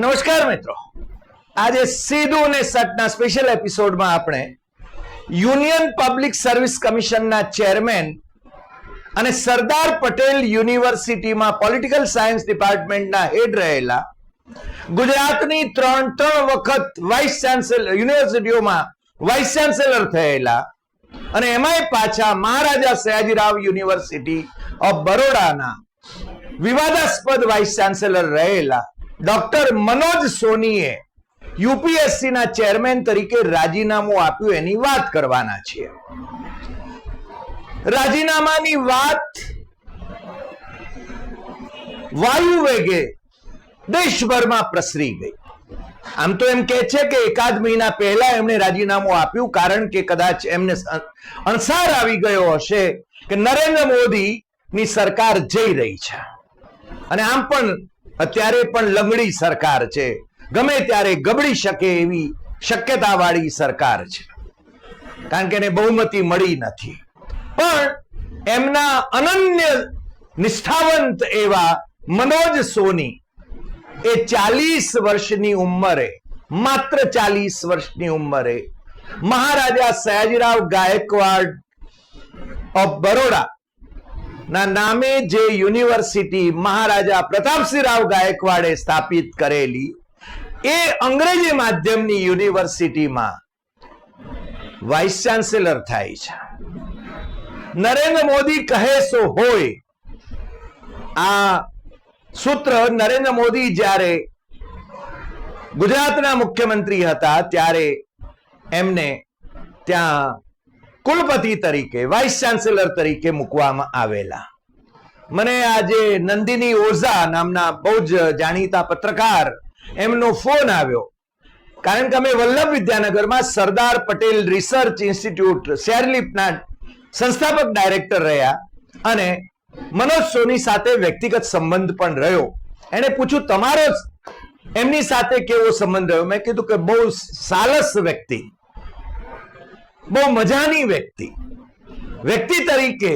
નમસ્કાર મિત્રો. આજે સીધું અને સટના સ્પેશિયલ એપિસોડમાં આપણે યુનિયન પબ્લિક સર્વિસ કમિશનના ચેરમેન અને સરદાર પટેલ યુનિવર્સિટીમાં પોલિટિકલ સાયન્સ ડિપાર્ટમેન્ટના હેડ રહેલા ગુજરાતની ત્રણ ત્રણ વખત વાઇસ ચાન્સેલર યુનિવર્સિટીઓમાં વાઇસ ચાન્સેલર થયેલા અને એમાંય પાછા મહારાજા સયાજીરાવ યુનિવર્સિટી ઓફ બરોડાના વિવાદાસ્પદ વાઇસ ચાન્સેલર રહેલા ડોક્ટર મનોજ સોનીએ યુપીએસસી ના ચેરમેન તરીકે રાજીનામું આપ્યું, એની વાત કરવાના છીએ. રાજીનામાની વાત વાયુ વેગે દેશભરમાં પ્રસરી ગઈ. આમ તો એમ કે છે કે એકાદ મહિના પહેલા એમણે રાજીનામું આપ્યું, કારણ કે કદાચ એમને અણસાર આવી ગયો હશે કે નરેન્દ્ર મોદી ની સરકાર જઈ રહી છે. અને આમ પણ અત્યારે પણ લંગડી સરકાર છે. ગમે ત્યારે ગબડી શકે એવી શક્યતા વાળી સરકાર છે. કારણ કે એને બહુમતી મળી નથી. પણ એમના અનન્ય નિષ્ઠાવંત એવા મનોજ સોની એ ચાલીસ વર્ષની ઉંમરે, માત્ર ચાલીસ વર્ષની ઉંમરે, મહારાજા સયાજીરાવ ગાયકવાડ ઓફ બરોડા ના નામે જે યુનિવર્સિટી મહારાજા પ્રતાપસિંહ રાવ ગાયકવાડે સ્થાપિત કરેલી, એ અંગ્રેજી માધ્યમની યુનિવર્સિટીમાં વાઇસ ચાન્સેલર થાય છે. નરેન્દ્ર મોદી કહે સો હોય, આ સૂત્ર નરેન્દ્ર મોદી જ્યારે ગુજરાતના મુખ્યમંત્રી હતા ત્યારે એમને ત્યાં કુલપતિ તરીકે વાઇસ ચાન્સેલર તરીકે મૂકવામાં આવેલા. મને આજે નંદિની ઓઝા નામના બહુ જ જાણીતા પત્રકાર એમનો ફોન આવ્યો. કારણ કે અમે વલ્લભ વિદ્યાનગરમાં સરદાર પટેલ રિસર્ચ ઇન્સ્ટિટ્યૂટ સેરલિપના સંસ્થાપક ડાયરેક્ટર રહ્યા અને મનોજ સોની સાથે વ્યક્તિગત સંબંધ પણ રહ્યો. એને પૂછ્યું, તમારો એમની સાથે કેવો સંબંધ રહ્યો? મેં કીધું કે બહુ સાલસ વ્યક્તિ. બહુ મજાની વ્યક્તિ. વ્યક્તિ તરીકે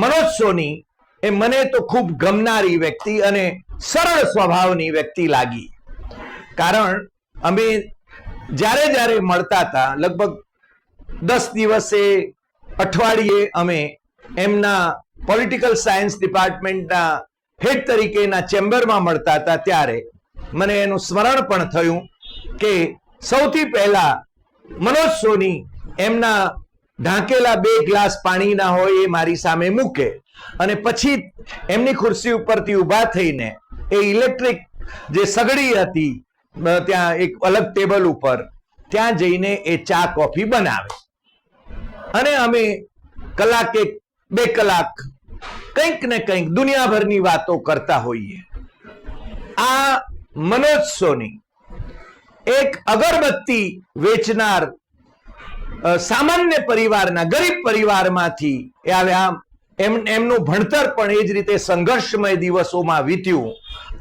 મનોજ સોની એ મને તો ખૂબ ગમનારી વ્યક્તિ અને સરળ સ્વભાવની વ્યક્તિ લાગી. કારણ, અમે જ્યારે જ્યારે મળતા હતા, લગભગ દસ દિવસે અઠવાડિયે અમે એમના પોલિટિકલ સાયન્સ ડિપાર્ટમેન્ટના હેડ તરીકેના ચેમ્બરમાં મળતા હતા ત્યારે. મને એનું સ્મરણ પણ થયું કે સૌથી પહેલા મનોજ સોની એમના ઢાંકેલા બે ગ્લાસ પાણીના હોય એ મારી સામે મૂકે અને પછી એમની ખુરશી ઉપરથી ઊભા થઈને એ ઇલેક્ટ્રિક જે સગડી હતી ત્યાં એક અલગ ટેબલ ઉપર, ત્યાં જઈને એ ચા કોફી બનાવે. અને અમે કલાક એક, બે કલાક કંઈક ને કંઈક દુનિયાભરની વાતો કરતા હોઈએ. આ મનોજ સોની એક અગરબત્તી વેચનાર સામાન્ય પરિવારના, ગરીબ પરિવારમાંથી એ આવ્યા એમ, એમનું ભણતર પણ એ જ રીતે સંઘર્ષમય દિવસોમાં વીત્યું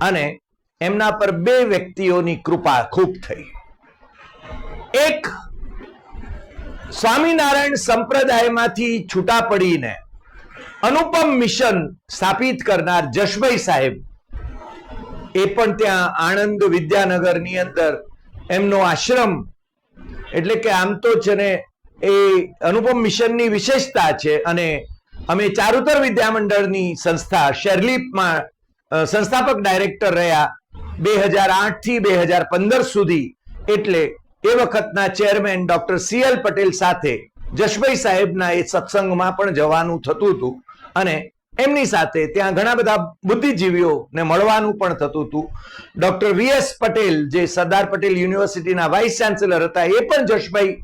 અને એમના પર બે વ્યક્તિઓની કૃપા ખૂબ થઈ. એક સ્વામિનારાયણ સંપ્રદાયમાંથી છૂટા પડીને અનુપમ મિશન સ્થાપિત કરનાર જશભાઈ સાહેબ, એ પણ ત્યાં આણંદ વિદ્યાનગરની અંદર એમનો આશ્રમ. એટલે કે આમ તો છે ને એ અનુપમ મિશનની વિશેષતા છે અને અમે ચારુતર વિદ્યામંડળની સંસ્થા, શેરલીપમાં સંસ્થાપક ડાયરેક્ટર રહ્યા બે હજાર આઠથી બે હજાર પંદર સુધી. એટલે એ વખતના chairman doctor C L Patel સાથે જશભાઈ સાહેબના એ સત્સંગમાં પણ જવાનું થતું હતું. અને એમની સાથે ત્યાં ઘણા બધા બુદ્ધિજીવીઓને મળવાનું પણ થતું હતું. ડોક્ટર વીએસ પટેલ, જે સરદાર પટેલ યુનિવર્સિટીના વાઇસ ચાન્સેલર હતા, એ પણ જશભાઈ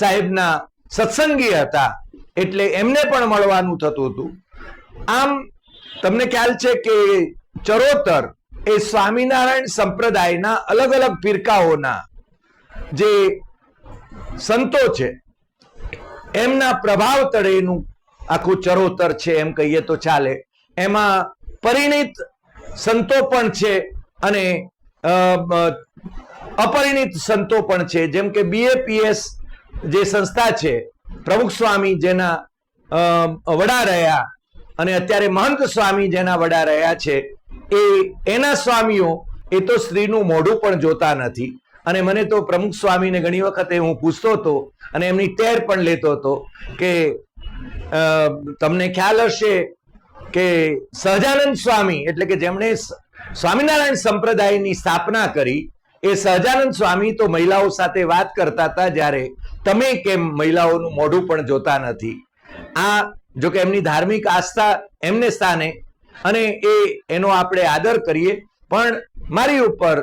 સાહેબના સત્સંગી હતા, એટલે એમને પણ મળવાનું થતું હતું. આમ, તમને ખ્યાલ છે કે ચરોતર એ સ્વામિનારાયણ સંપ્રદાયના અલગ અલગ ફિરકાઓના જે સંતો છે, એમના પ્રભાવ તળેનું આખું ચરોતર છે એમ કહીએ તો ચાલે. એમાં પરિણિત સંતો પણ છે અને અપરિણિત સંતો પણ છે. જેમ કે બીએપીએસ જે સંસ્થા છે, પ્રમુખ સ્વામી જેના વડા રહ્યા અને અત્યારે મહંત સ્વામી જેના વડા રહ્યા છે, એ, એના સ્વામીઓ, એ તો સ્ત્રીનું મોઢું પણ જોતા નથી. અને મને તો પ્રમુખ સ્વામીને ઘણી વખતે હું પૂછતો હતો અને એમની ટેર પણ લેતો હતો કે તમને ખ્યાલ હશે કે સહજાનંદ સ્વામી, એટલે કે જેમણે સ્વામિનારાયણ સંપ્રદાયની સ્થાપના કરી, એ સહજાનંદ સ્વામી તો મહિલાઓ સાથે વાત કરતા હતા જ્યારે તમે કેમ મહિલાઓનું મોઢું પણ જોતા નથી. આ જો કે એમની ધાર્મિક આસ્થા એમને સ્થાને અને એ, એનો આપણે આદર કરીએ. પણ મારી ઉપર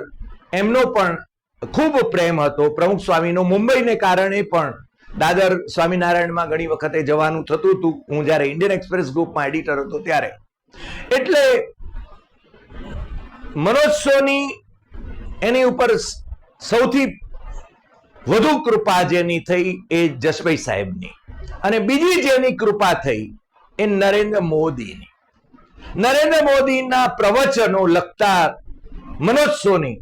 એમનો પણ ખૂબ પ્રેમ હતો. પ્રમુખ સ્વામીનો મુંબઈને કારણે પણ દાદર સ્વામિનારાયણમાં ઘણી વખતે જવાનું થતું હતું. હું જ્યારે ઇન્ડિયન એક્સપ્રેસ ગ્રુપમાં એડિટર હતો ત્યારે. એટલે મનોજ સોની એની ઉપર સૌથી વધુ કૃપા જેની થઈ એ જસભાઈ સાહેબની. અને બીજી જેની કૃપા થઈ એ નરેન્દ્ર મોદીની. નરેન્દ્ર મોદીના પ્રવચનો લખતા મનોજ સોની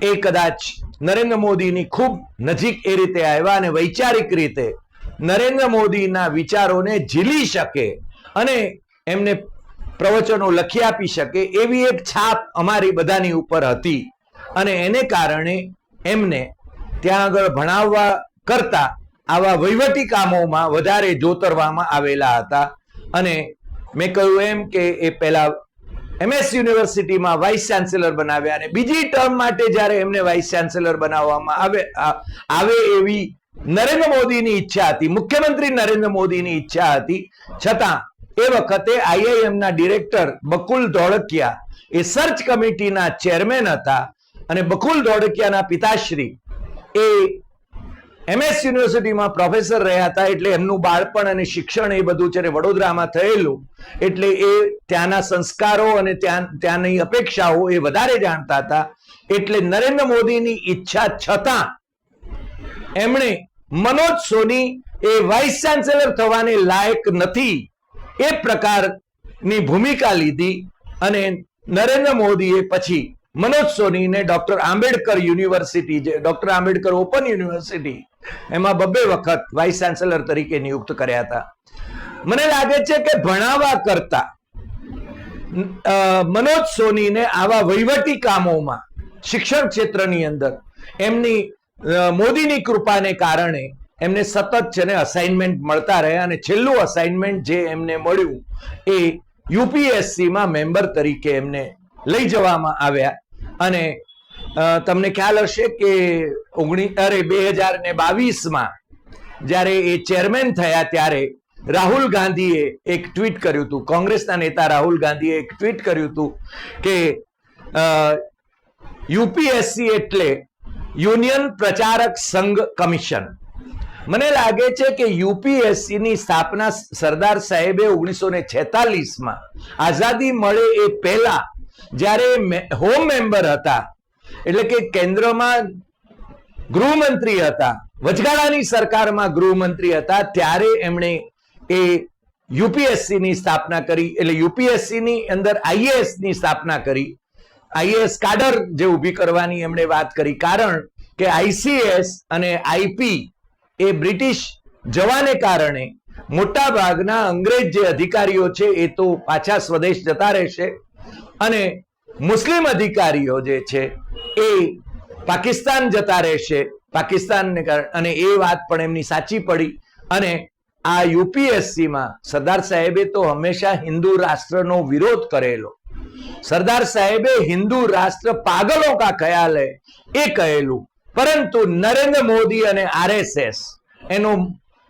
એ કદાચ નરેન્દ્ર મોદીની ખૂબ નજીક એ રીતે આવ્યા અને વૈચારિક રીતે નરેન્દ્ર મોદીના વિચારોને ઝીલી શકે અને એમને પ્રવચનો લખી આપી શકે એવી એક છાપ અમારી બધાની ઉપર હતી. અને એને કારણે એમને ત્યાં આગળ ભણાવવા કરતા આવા વહીવટી કામોમાં વધારે જોતરવામાં આવેલા હતા. અને મેં કહ્યું એમ કે એ પહેલા એમએસ યુનિવર્સિટીમાં વાઇસ ચાન્સેલર બનાવ્યા અને બીજી ટર્મ માટે જ્યારે એમને વાઇસ ચાન્સેલર બનાવવામાં આવે આવે એવી નરેન્દ્ર મોદીની ઈચ્છા હતી, મુખ્યમંત્રી નરેન્દ્ર મોદીની ઈચ્છા હતી. છતાં એ વખતે આઈઆઈએમ ના ડિરેક્ટર બકુલ ધોળકિયા એ સર્ચ કમિટીના ચેરમેન હતા અને બકુલ ધોળકિયાના પિતાશ્રી એ એમએસ યુનિવર્સિટીમાં પ્રોફેસર રહ્યા હતા એટલે એમનું બાળપણ અને શિક્ષણ એ બધું છે વડોદરામાં થયેલું, એટલે એ ત્યાંના સંસ્કારો અને ત્યાં, ત્યાંની અપેક્ષાઓ એ વધારે જાણતા હતા. એટલે નરેન્દ્ર મોદીની ઈચ્છા છતાં એમણે મનોજ સોની એ વાઇસ ચાન્સેલર થવાને લાયક નથી એ પ્રકારની ભૂમિકા લીધી અને નરેન્દ્ર મોદીએ પછી મનોજ સોનીને ડોક્ટર આંબેડકર યુનિવર્સિટી જે ડોક્ટર આંબેડકર ઓપન યુનિવર્સિટી એમાં બબ્બે વખત વાઇસ ચાન્સેલર તરીકે નિયુક્ત કર્યા હતા. મને લાગે છે કે ભણાવવા કરતા મનોજ સોનીને આવા વહીવટી કામોમાં, શિક્ષણ ક્ષેત્રની અંદર, એમની મોદીની કૃપાને કારણે એમને સતત છે ને અસાઇનમેન્ટ મળતા રહ્યા અને છેલ્લું અસાઇનમેન્ટ જે એમને મળ્યું એ યુપીએસસીમાં મેમ્બર તરીકે એમને લઈ જવામાં આવ્યા. અને તમને ખ્યાલ હશે કે ઓગણી, અરે, બે હજાર ને બાવીસમાં જ્યારે એ ચેરમેન થયા ત્યારે રાહુલ ગાંધીએ એક ટ્વીટ કર્યું હતું. કોંગ્રેસના નેતા રાહુલ ગાંધીએ એક ટ્વીટ કર્યું હતું કે યુપીએસસી એટલે યુનિયન પ્રચારક સંઘ કમિશન. મને લાગે છે કે યુપીએસસી ની સ્થાપના સરદાર સાહેબે ઓગણીસો ને છેતાલીસમાં આઝાદી મળે એ પહેલા જ્યારે હોમ મેમ્બર હતા, એટલે કે કેન્દ્રમાં ગૃહમંત્રી હતા, વચગાળાની સરકારમાં ગૃહમંત્રી હતા, ત્યારે એમણે એ યુપીએસસીની સ્થાપના કરી, એટલે યુપીએસસીની અંદર આઈએએસની સ્થાપના કરી. આઈએએસ કાડર જે ઊભી કરવાની એમણે વાત કરી, કારણ કે આઈસીએસ અને આઈપી એ બ્રિટિશ જવાને કારણે મોટા ભાગના અંગ્રેજ જે અધિકારીઓ છે એ તો પાછા સ્વદેશ જતા રહેશે. અને મુસ્લિમ અધિકારીઓ જે છે, એ પાકિસ્તાન જતા રહેશે. પાકિસ્તાનને કારણે, અને એ વાત પણ એમની સાચી પડી. અને આ યુપીએસસીમાં સરદાર સાહેબે તો હંમેશા હિન્દુ રાષ્ટ્રનો વિરોધ કરેલો. સરદાર સાહેબે હિન્દુ રાષ્ટ્ર પાગલો કા ખ્યાલ એ કહેલું. પરંતુ નરેન્દ્ર મોદી અને આરએસએસ એનો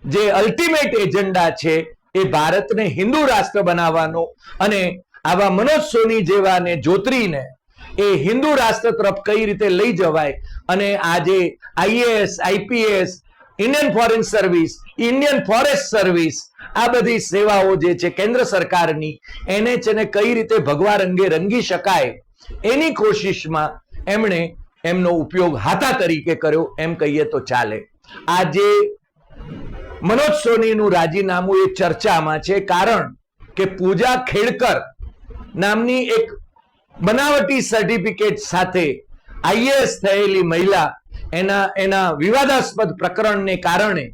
જે અલ્ટિમેટ એજન્ડા છે, એ ભારતને હિન્દુ રાષ્ટ્ર બનાવવાનો અને આવા મનોજ સોની જેવાને જોતરીને એ હિન્દુ રાષ્ટ્ર તરફ કઈ રીતે લઈ જવાય અને આજે IAS, IPS, Indian foreign service, Indian forest service આ બધી સેવાઓ જે છે કેન્દ્ર સરકારની એને છે કઈ રીતે ભગવા રંગે રંગી શકાય એની કોશિશમાં એમણે એમનો ઉપયોગ હાથા તરીકે કર્યો એમ કહીએ તો ચાલે. આજે મનોજ સોનીનું રાજીનામું એ ચર્ચામાં છે કારણ કે પૂજા ખેડકર નામની એક બનાવટી સર્ટિફિકેટ સાથે આઈએએસ થયેલી મહિલા એના એના વિવાદાસ્પદ પ્રકરણને કારણે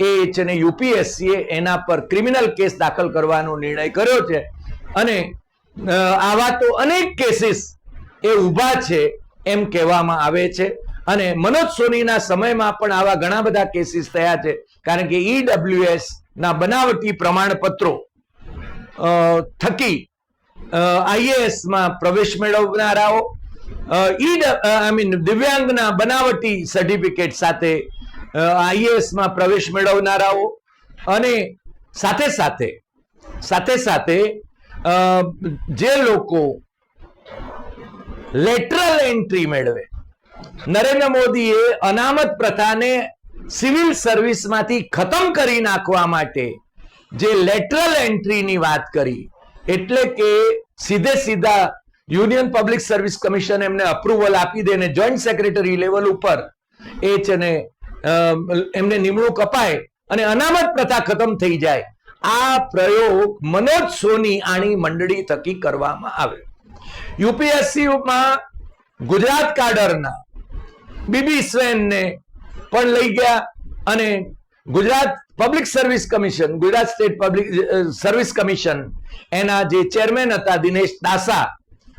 એ છે ને યુપીએસસીએ એના પર ક્રિમિનલ કેસ દાખલ કરવાનો નિર્ણય કર્યો છે. અને આવા તો અનેક કેસીસ એ ઊભા છે એમ કહેવામાં આવે છે. અને મનોજ સોનીના સમયમાં પણ આવા ઘણા બધા કેસીસ થયા છે. કારણ કે ઈડબ્લ્યુએસ ના બનાવટી પ્રમાણપત્રો થકી આઈએએસમાં પ્રવેશ મેળવનારાઓ ઈ આઈ મીન દિવ્યાંગના બનાવટી સર્ટિફિકેટ સાથે આઈએએસમાં પ્રવેશ મેળવનારાઓ અને સાથે સાથે સાથે સાથે જે લોકો લેટરલ એન્ટ્રી મેળવે, નરેન્દ્ર મોદીએ અનામત પ્રથાને સિવિલ સર્વિસમાંથી ખતમ કરી નાખવા માટે જે લેટરલ એન્ટ્રીની વાત કરી એટલે કે સીધે સીધા યુનિયન પબ્લિક સર્વિસ કમિશન એમને અપ્રુવલ આપી દે ને જોઈન્ટ સેક્રેટરી લેવલ ઉપર એ છે ને એમને નિમણૂક અપાય અને અનામત પ્રથા ખતમ થઈ જાય. આ પ્રયોગ મનોજ સોની આણી મંડળી થકી કરવામાં આવ્યો. યુપીએસસીમાં ગુજરાત કાડરના બીબી સ્વેનને પણ લઈ ગયા અને Gujarat public service commission Gujarat state public service commission એના જે ચેરમેન હતા દિનેશ દાસા,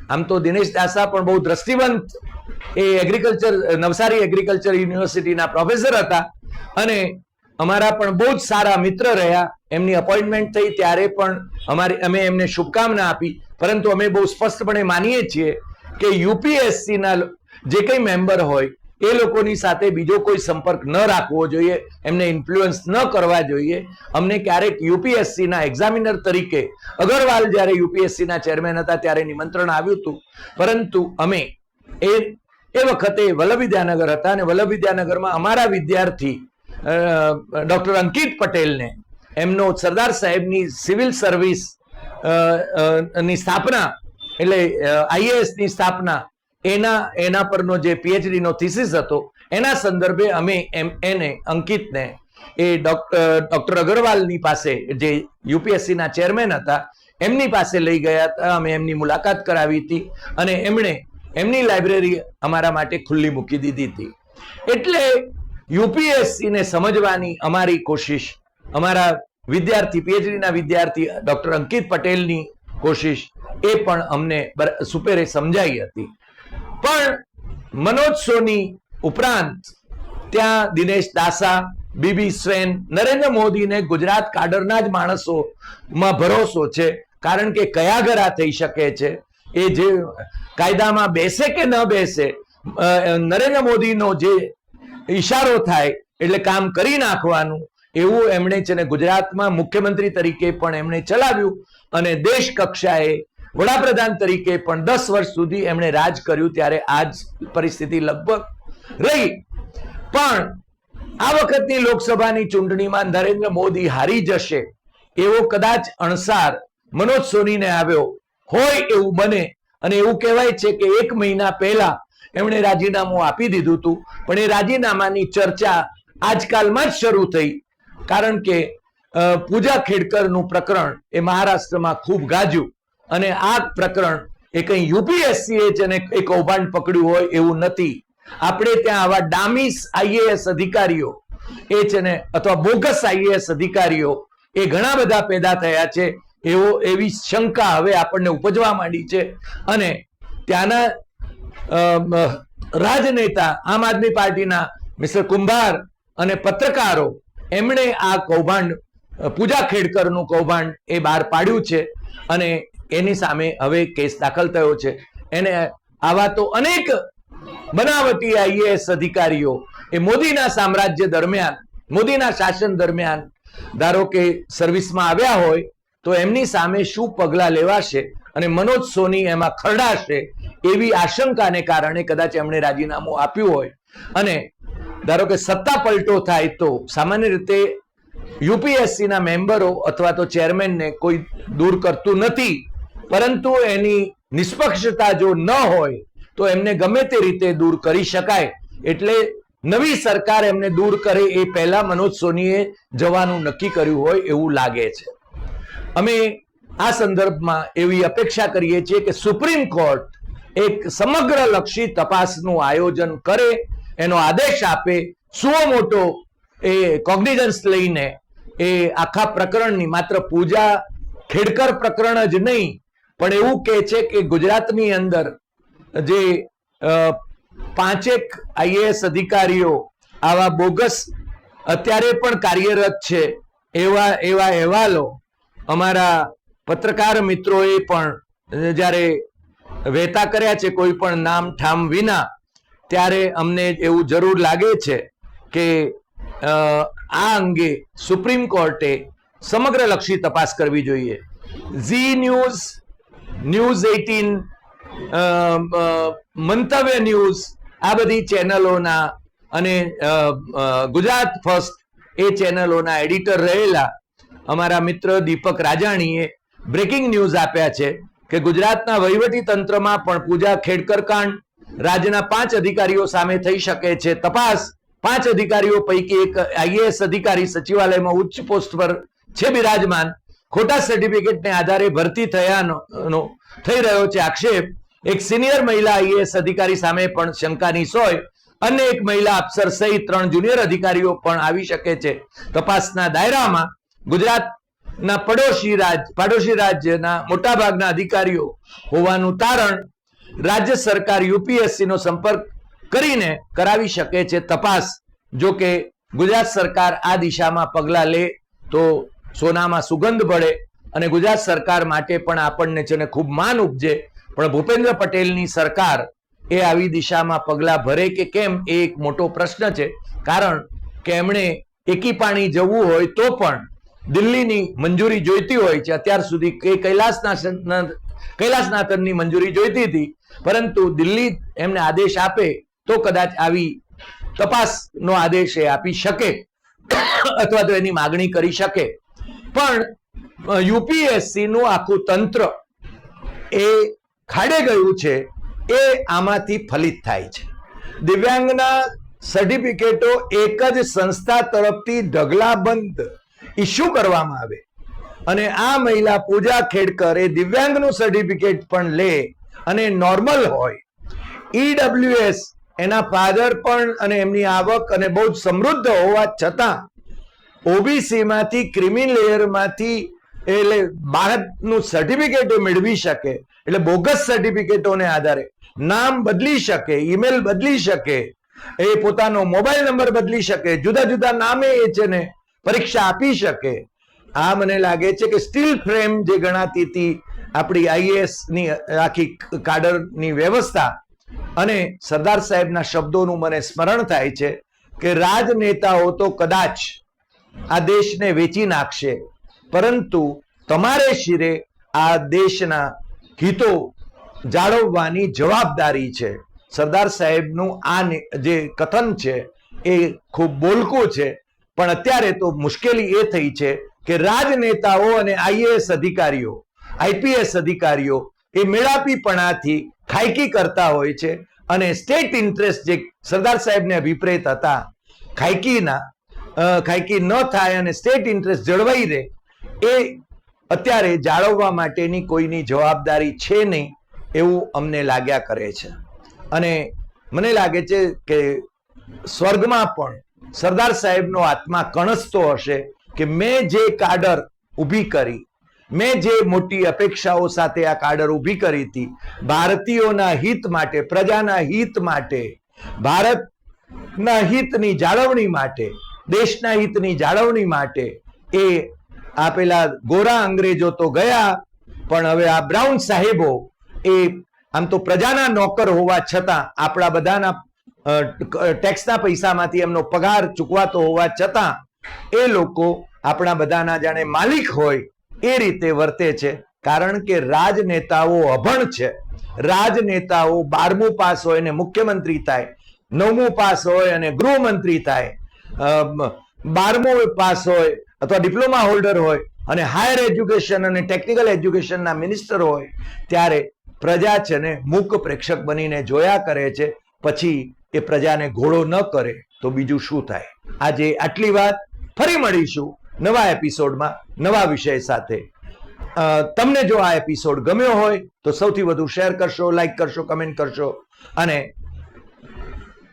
આમ તો દિનેશ દાસા પણ બહુ દ્રષ્ટિવંત એ એગ્રીકલ્ચર નવસારી એગ્રીકલ્ચર યુનિવર્સિટીના પ્રોફેસર હતા. અને અમારા પણ બહુ જ સારા મિત્ર રહ્યા. એમની અપોઇન્ટમેન્ટ થઈ ત્યારે પણ અમારી, અમે એમને શુભકામના આપી. પરંતુ અમે બહુ સ્પષ્ટપણે માનીએ છીએ કે યુપીએસસીના જે કંઈ મેમ્બર હોય એ લોકોની સાથે બીજો કોઈ સંપર્ક ન રાખવો જોઈએ, એમને ઇન્ફ્લુઅન્સ ન કરવા જોઈએ. અમને ક્યારેક યુપીએસસીના એક્ઝામિનર તરીકે, અગરવાલ જ્યારે યુપીએસસીના ચેરમેન હતા ત્યારે નિમંત્રણ આવ્યું હતું. પરંતુ અમે એ એ વખતે વલ્લભ વિદ્યાનગર હતા અને વલ્લભ વિદ્યાનગરમાં અમારા વિદ્યાર્થી ડૉક્ટર અંકિત પટેલને, એમનો સરદાર સાહેબની સિવિલ સર્વિસની સ્થાપના, એટલે આઈએએસની સ્થાપના એના એના પરનો જે પીએચડી નો થીસીસ હતો, એના સંદર્ભે અમે એમ, એને અંકિતને એ ડોક્ટર અગરવાલની પાસે જે યુપીએસસી ના ચેરમેન હતા, એમની પાસે લઈ ગયા હતા. અમે એમની મુલાકાત કરાવી હતી અને એમણે એમની લાઇબ્રેરી અમારા માટે ખુલ્લી મૂકી દીધી હતી. એટલે યુપીએસસી ને સમજવાની અમારી કોશિશ, અમારા વિદ્યાર્થી પીએચડી ના વિદ્યાર્થી ડોક્ટર અંકિત પટેલની કોશિશ એ પણ અમને સુપેરે સમજાઈ હતી. પણ મનોજ સોની ઉપરાંત ત્યાં દિનેશ દાસા બીબી સ્વેન, નરેન્દ્ર મોદીને ગુજરાત કાડરના જ માણસોમાં ભરોસો છે. કારણ કે કયા ગરા થઈ શકે છે? એ જે કાયદામાં બેસે કે ન બેસે નરેન્દ્ર મોદીનો જે ઈશારો થાય, એટલે કામ કરી નાખવાનું, એવું એમણે છે ને ગુજરાતમાં મુખ્યમંત્રી તરીકે પણ એમણે ચલાવ્યું. અને દેશ કક્ષાએ વડાપ્રધાન તરીકે પણ દસ વર્ષ સુધી એમણે રાજ કર્યું ત્યારે આ જ પરિસ્થિતિ લગભગ રહી. પણ આ વખતની લોકસભાની ચૂંટણીમાં નરેન્દ્ર મોદી હારી જશે એવો કદાચ અણસાર મનોજ સોનીને આવ્યો હોય એવું બને. અને એવું કહેવાય છે કે એક મહિના પહેલા એમણે રાજીનામું આપી દીધું હતું. પણ એ રાજીનામાની ચર્ચા આજકાલમાં જ શરૂ થઈ. કારણ કે પૂજા ખેડકરનું પ્રકરણ એ મહારાષ્ટ્રમાં ખૂબ ગાજ્યું. અને આ પ્રકરણ એ કંઈ યુપીએસસી છે ને એ કૌભાંડ પકડ્યું હોય એવું નથી. આપણે ત્યાં આવા ડામીસ આઈએએસ અધિકારીઓ, એ છે ને અથવા બોગસ આઈએએસ અધિકારીઓ, એ ઘણા બધા પેદા થયા છે. એવો, એવી શંકા હવે આપણને ઉપજવા માંડી છે. અને ત્યાંના રાજનેતા આમ આદમી પાર્ટીના મિસ્ટર કુંભાર અને પત્રકારો, એમણે આ કૌભાંડ પૂજા ખેડકરનું કૌભાંડ એ બહાર પાડ્યું છે. અને એની સામે હવે કેસ દાખલ થયો છે. એને આવા તો અનેક બનાવટી આઈએએસ અધિકારીઓ એ મોદીના સામ્રાજ્ય દરમિયાન, મોદીના શાસન દરમિયાન, ધારો કે સર્વિસમાં આવ્યા હોય, તો એમની સામે શું પગલાં લેવાશે અને મનોજ સોની એમાં ખરડાશે એવી આશંકાને કારણે કદાચ એમણે રાજીનામું આપ્યું હોય. અને ધારો કે સત્તા પલટો થાય તો સામાન્ય રીતે યુપીએસસીના મેમ્બરો અથવા તો ચેરમેનને કોઈ દૂર કરતું નથી. પરંતુ એની નિષ્પક્ષતા જો ન હોય, તો એમને ગમે તે રીતે દૂર કરી શકાય. એટલે નવી સરકાર એમને દૂર કરે એ પહેલા મનોજ સોનીએ જવાનું નક્કી કર્યું હોય એવું લાગે છે. અમે આ સંદર્ભમાં એવી અપેક્ષા કરીએ છીએ કે સુપ્રીમ કોર્ટ એક સમગ્ર લક્ષી તપાસનું આયોજન કરે, એનો આદેશ આપે, સુઓ મોટો એ કોગ્નિઝન્સ લઈને એ આખા પ્રકરણની માત્ર પૂજા, ખેડકર પ્રકરણ જ નહીં પણ એવું કહે છે કે ગુજરાતની અંદર જે પાંચેક આઈએએસ અધિકારીઓ આવા બોગસ અત્યારે પણ કાર્યરત છે, એવા એવા અહેવાલો અમારા પત્રકાર મિત્રોએ પણ જ્યારે વહેતા કર્યા છે કોઈ પણ નામ ઠામ વિના, ત્યારે અમને એવું જરૂર લાગે છે કે આ અંગે સુપ્રીમ કોર્ટે સમગ્રલક્ષી તપાસ કરવી જોઈએ. Zee news news eighteen Mantavya news, આ બધી ચેનલોના અને ગુજરાત ફર્સ્ટ એ ચેનલોના એડિટર રહેલા અમારા મિત્ર દીપક રાજાણીએ બ્રેકિંગ ન્યૂઝ આપ્યા છે કે ગુજરાતના વહીવટી તંત્રમાં પણ પૂજા ખેડકર કાંડ રાજ્યના પાંચ અધિકારીઓ સામે થઈ શકે છે તપાસ. પાંચ અધિકારીઓ પૈકી એક આઈએએસ અધિકારી સચિવાલયમાં ઉચ્ચ પોસ્ટ પર છે બિરાજમાન. ખોટા સર્ટિફિકેટને આધારે ભરતી થયાનો થઈ રહ્યો છે આક્ષેપ. એક સિનિયર મહિલા આઈએએસ અધિકારી સામે પણ શંકાની સોય અન્ય એક મહિલા અફસર સહિત ત્રણ જુનિયર અધિકારીઓ પણ આવી શકે છે. તપાસના દાયરામાં ગુજરાતના પડોશી રાજ, પાડોશી રાજ્યના મોટાભાગના અધિકારીઓ હોવાનું તારણ રાજ્ય સરકાર યુપીએસસી નો સંપર્ક કરીને કરાવી શકે છે તપાસ. જો કે ગુજરાત સરકાર આ દિશામાં પગલાં લે તો સોનામાં સુગંધ ભળે અને ગુજરાત સરકાર માટે પણ આપણને છે ને ખૂબ માન ઉપજે. પણ ભૂપેન્દ્ર પટેલની સરકાર એ આવી દિશામાં પગલાં ભરે કે કેમ એ એક મોટો પ્રશ્ન છે. કારણ કે એમણે એકી પાણી જવું હોય તો પણ દિલ્હીની મંજૂરી જોઈતી હોય છે. અત્યાર સુધી કે કૈલાસનાથ કૈલાસનાથનની મંજૂરી જોઈતી હતી. પરંતુ દિલ્હી એમને આદેશ આપે તો કદાચ આવી તપાસનો આદેશ એ આપી શકે. અથવા તો એની માગણી કરી શકે. પણ યુપીએસસી નું આખું તંત્ર એ ખાડે ગયું છે, એ આમાંથી ફલિત થાય છે. દિવ્યાંગના સર્ટિફિકેટો એક જ સંસ્થા તરફથી ઢગલાબંધ ઇસ્યુ કરવામાં આવે. અને આ મહિલા પૂજા ખેડકર એ દિવ્યાંગનું સર્ટિફિકેટ પણ લે અને નોર્મલ હોય. ઈડબ્લ્યુએસ એના ફાધર પણ અને એમની આવક અને બહુ જ સમૃદ્ધ હોવા છતાં ઓબીસી માંથી ક્રિમિન લેયરમાંથી એટલે બાળકનું સર્ટિફિકેટ મેળવી શકે, એટલે બોગસ સર્ટિફિકેટોને આધારે નામ બદલી શકે ઈમેલ બદલી શકે, એ પોતાનો મોબાઈલ નંબર બદલી શકે, જુદા જુદા નામે એ છે ને પરીક્ષા આપી શકે. આ મને લાગે છે કે સ્ટીલ ફ્રેમ જે ગણાતી હતી આપણી આઈએએસની આખી કાડરની વ્યવસ્થા અને સરદાર સાહેબના શબ્દોનું મને સ્મરણ થાય છે કે રાજનેતાઓ તો કદાચ આ દેશને વેચી નાખશે. પરંતુ તમારે શિરે આ દેશના હિતો જાળવવાની જવાબદારી છે. સરદાર સાહેબનું આ જે કથન છે એ ખૂબ બોલકું છે. પણ અત્યારે તો મુશ્કેલી એ થઈ છે કે રાજનેતાઓ અને આઈએએસ અધિકારીઓ, આઈપીએસ અધિકારીઓ એ મેળાપીપણાથી ખાયકી કરતા હોય છે. અને સ્ટેટ ઇન્ટરેસ્ટ જે સરદાર સાહેબને અભિપ્રેત હતા, ખાયકીના ખાયકી ન થાય અને સ્ટેટ ઇન્ટરેસ્ટ જળવાઈ રહે, એ અત્યારે જાળવવા માટેની કોઈની જવાબદારી છે નહીં એવું અમને લાગ્યા કરે છે. અને મને લાગે છે કે સ્વર્ગમાં પણ સરદાર સાહેબનો આત્મા કણસતો હશે કે મેં જે કાડર ઊભી કરી, મેં જે મોટી અપેક્ષાઓ સાથે આ કાડર ઊભી કરી હતી, ભારતીયોના હિત માટે, પ્રજાના હિત માટે, ભારતના હિતની જાળવણી માટે દેશના હિતની જાળવણી માટે એ આ પેલા ગોરા અંગ્રેજો તો ગયા, પણ હવે આ બ્રાઉન સાહેબો એ આમ તો પ્રજાના નોકર હોવા છતાં, આપણા બધાના ટેક્સના પૈસામાંથી એમનો પગાર ચૂકવાતો હોવા છતાં, એ લોકો આપણા બધાના જાણે માલિક હોય એ રીતે વર્તે છે. કારણ કે રાજનેતાઓ અભણ છે. રાજનેતાઓ બારમું પાસ હોય અને મુખ્યમંત્રી થાય, નવમું પાસ હોય અને ગૃહમંત્રી થાય. બારમું પાસ હોય અથવા ડિપ્લોમા હોલ્ડર હોય અને હાયર એજ્યુકેશન અને ટેકનિકલ એજ્યુકેશનના મિનિસ્ટર હોય, ત્યારે પ્રજા છે ને મૂક પ્રેક્ષક બનીને જોયા કરે છે, પછી એ પ્રજાને ઘોડો ન કરે તો બીજું શું થાય? આજે આટલી વાત, ફરી મળીશું નવા એપિસોડમાં, નવા વિષય સાથે. તમને જો આ એપિસોડ ગમ્યો હોય તો સૌથી વધુ શેર કરશો લાઈક કરશો કમેન્ટ કરશો અને